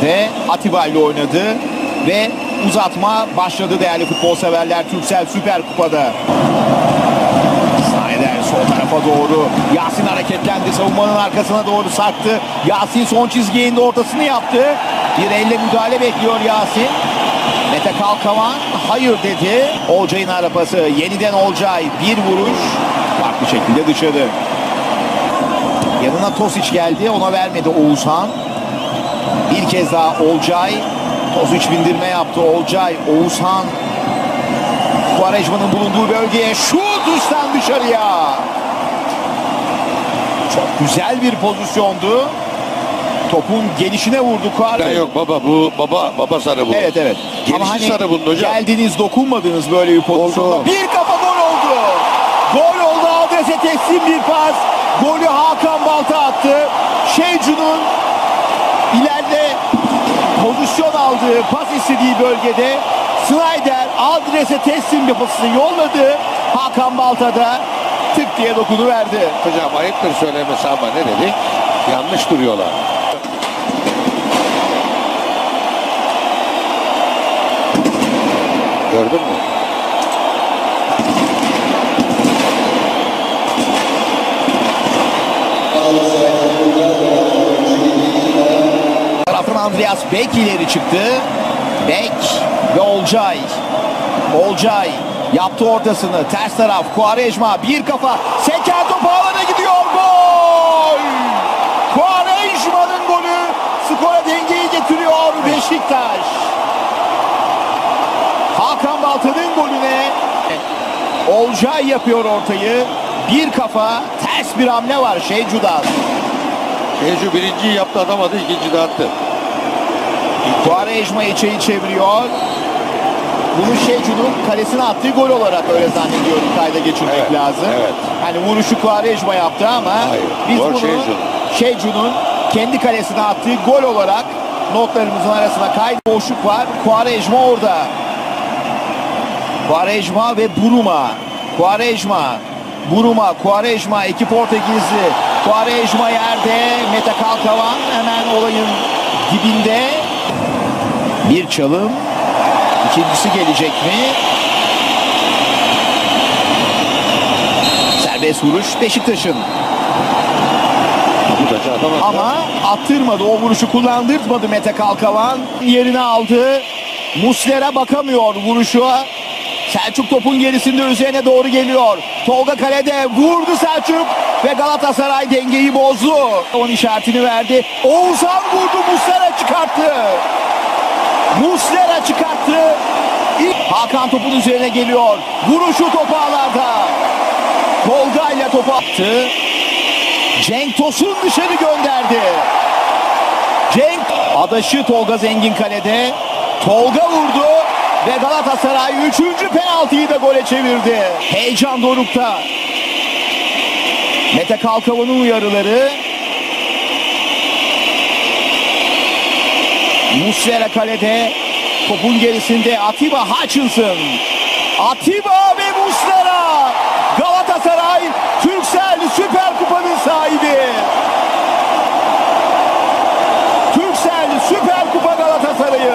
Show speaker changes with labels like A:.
A: bölgesinde Atiba ile oynadı ve uzatma başladı değerli futbol severler Türksel Süper Kupa'da. Snyder sol tarafa doğru. Yasin hareketlendi. Savunmanın arkasına doğru sarktı. Yasin son çizgiye indi ortasını yaptı. Bir elle müdahale bekliyor Yasin. Mete Kalkavan hayır dedi. Olcay'ın arapası. Yeniden Olcay. Bir vuruş. Farklı şekilde dışarı. Yanına Tosic geldi. Ona vermedi Oğuzhan. Bir kez daha Olcay. Tosic bindirme yaptı. Olcay, Oğuzhan. Quaresma'nın bulunduğu bölgeye şut üstten dışarıya. Çok güzel bir pozisyondu. Topun gelişine vurdu Quaresma.
B: yok baba bu baba baba sarı bu.
A: Evet evet.
B: Gelişi sarı bunun hocam.
A: Geldiniz dokunmadınız böyle bir pozisyonda.
B: Oldu.
A: Bir kafa gol oldu. Gol oldu adrese teslim bir pas. Golü Hakan Balta aldığı pas istediği bölgede Snyder adrese teslim bir pasını yolladı. Hakan Balta da tık diye dokunuverdi.
B: Hocam ayıptır söylemesi ama ne dedi? Yanlış duruyorlar. Gördün mü?
A: Andreas Beck ileri çıktı. Beck ve Olcay. Olcay yaptı ortasını. Ters taraf Quaresma bir kafa. Seken top ağlara gidiyor. Gol! Quaresma'nın golü skora dengeyi getiriyor Beşiktaş. Hakan Balta'nın golüne Olcay yapıyor ortayı. Bir kafa ters bir hamle var Şeycu'dan.
B: Tecrü birinciyi yaptı atamadı ikinci de attı.
A: Quaresma içeri çeviriyor. Bunu Şecu'nun kalesine attığı gol olarak öyle zannediyorum kayda geçirmek
B: Evet,
A: lazım.
B: evet.
A: Hani vuruşu Quaresma yaptı ama
B: Hayır,
A: biz bunu.
B: Şecu'nun
A: kendi kalesine attığı gol olarak notlarımızın arasına kaydı boşluk var. Quaresma orada. Quaresma ve Buruma. Quaresma. Buruma, Quaresma iki Portekizli. Quaresma yerde. Mete Kalkavan hemen olayın dibinde. Bir çalım. İkincisi gelecek mi? Serbest vuruş Beşiktaş'ın. Ama attırmadı. O vuruşu kullandırtmadı Mete Kalkavan. Yerine aldı. Muslera bakamıyor vuruşa. Selçuk topun gerisinde üzerine doğru geliyor. Tolga kalede vurdu Selçuk ve Galatasaray dengeyi bozdu. Onun işaretini verdi. Oğuzhan vurdu Muslera çıkarttı. Muslera çıkarttı. Hakan topun üzerine geliyor. Vuruşu topu ağlarda. Tolga ile topu attı. Cenk Tosun dışarı gönderdi. Cenk adaşı Tolga Zengin kalede. Tolga vurdu ve Galatasaray 3. penaltıyı da gole çevirdi. Heyecan dorukta. Mete Kalkavan'ın uyarıları. Muslera kalede. Topun gerisinde Atiba Hutchinson. Atiba ve Muslera. Galatasaray Türksel.